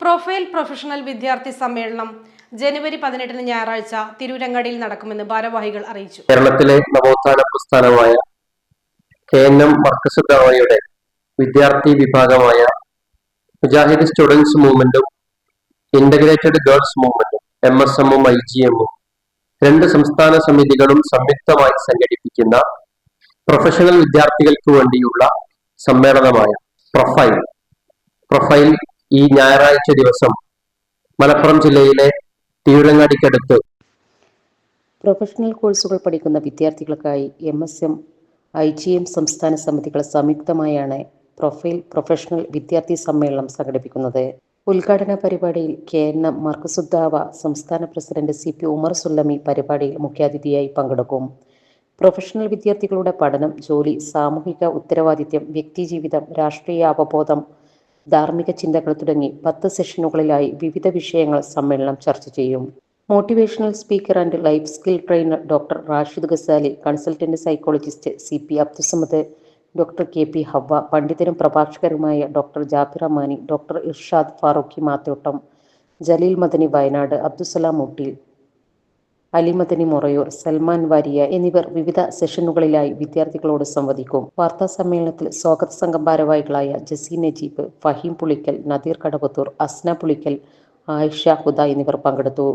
Profile professional വിദ്യാർത്ഥി സമ്മേളനം ജനുവരി പതിനെട്ടിന് ഞായറാഴ്ച തിരൂരങ്ങാടിയിൽ നടക്കുമെന്ന് ഭാരവാഹികൾ അറിയിച്ചു. കേരളത്തിലെ നവോത്ഥാന പ്രസ്ഥാനമായ കെ എൻ എം മർക്കസുദ്ദാവയുടെ വിദ്യാർത്ഥി വിഭാഗമായ മുജാഹിദ് സ്റ്റുഡൻസ് മൂവ്മെന്റും ഇന്റഗ്രേറ്റഡ് ഗേൾസ് മൂവ്മെന്റും എം എസ് എമ്മും ഐ ജി എമ്മും രണ്ട് സംസ്ഥാന സമിതികളും സംയുക്തമായി സംഘടിപ്പിക്കുന്ന പ്രൊഫഷണൽ വിദ്യാർത്ഥികൾക്ക് വേണ്ടിയുള്ള സമ്മേളനമായ പ്രൊഫൈൽ. പ്രൊഫൈൽ ഈ ഞായറാഴ്ച ദിവസം മലപ്പുറം ജില്ലയിലെ തിരൂരങ്ങാടിക്കടുത്ത് പ്രൊഫഷണൽ കോഴ്സുകൾ പഠിക്കുന്ന വിദ്യാർത്ഥികൾക്കായി M S M I G M സംസ്ഥാന സമിതികൾ സംയുക്തമായാണ് പ്രൊഫൈൽ പ്രൊഫഷണൽ വിദ്യാർത്ഥി സമ്മേളനം സംഘടിപ്പിക്കുന്നത്. ഉദ്ഘാടന പരിപാടിയിൽ കെ എൻ എം മർക്കസുദ്ദാവ സംസ്ഥാന president C P Umar Sullami പരിപാടിയിൽ മുഖ്യാതിഥിയായി പങ്കെടുക്കും. പ്രൊഫഷണൽ വിദ്യാർത്ഥികളുടെ പഠനം ജോലി സാമൂഹിക ഉത്തരവാദിത്യം വ്യക്തിജീവിതം രാഷ്ട്രീയ അവബോധം ധാർമ്മിക ചിന്തകൾ തുടങ്ങി പത്ത് സെഷനുകളിലായി വിവിധ വിഷയങ്ങൾ സമ്മേളനം ചർച്ച ചെയ്യും. Motivational speaker and life skill trainer doctor Rashid Gazali consultant psychologist C P Abdussamad doctor K P Hava പണ്ഡിതരും പ്രഭാഷകരുമായ ഡോക്ടർ ജാഫിർ അമാനി ഡോക്ടർ ഇർഷാദ് ഫാറൂഖി മാത്തോട്ടം ജലീൽ മദനി വയനാട് അബ്ദുസലാം മുട്ടിൽ അലിമദനി മൊറയൂർ സൽമാൻ വാരിയ എന്നിവർ വിവിധ സെഷനുകളിലായി വിദ്യാർത്ഥികളോട് സംവദിക്കും. വാർത്താ സമ്മേളനത്തിൽ സ്വാഗത സംഘം ഭാരവാഹികളായ ജസീ നജീബ് ഫഹീം പുളിക്കൽ നദീർ കടവത്തൂർ അസ്ന പുളിക്കൽ ആയിഷ ഹുദ എന്നിവർ പങ്കെടുത്തു.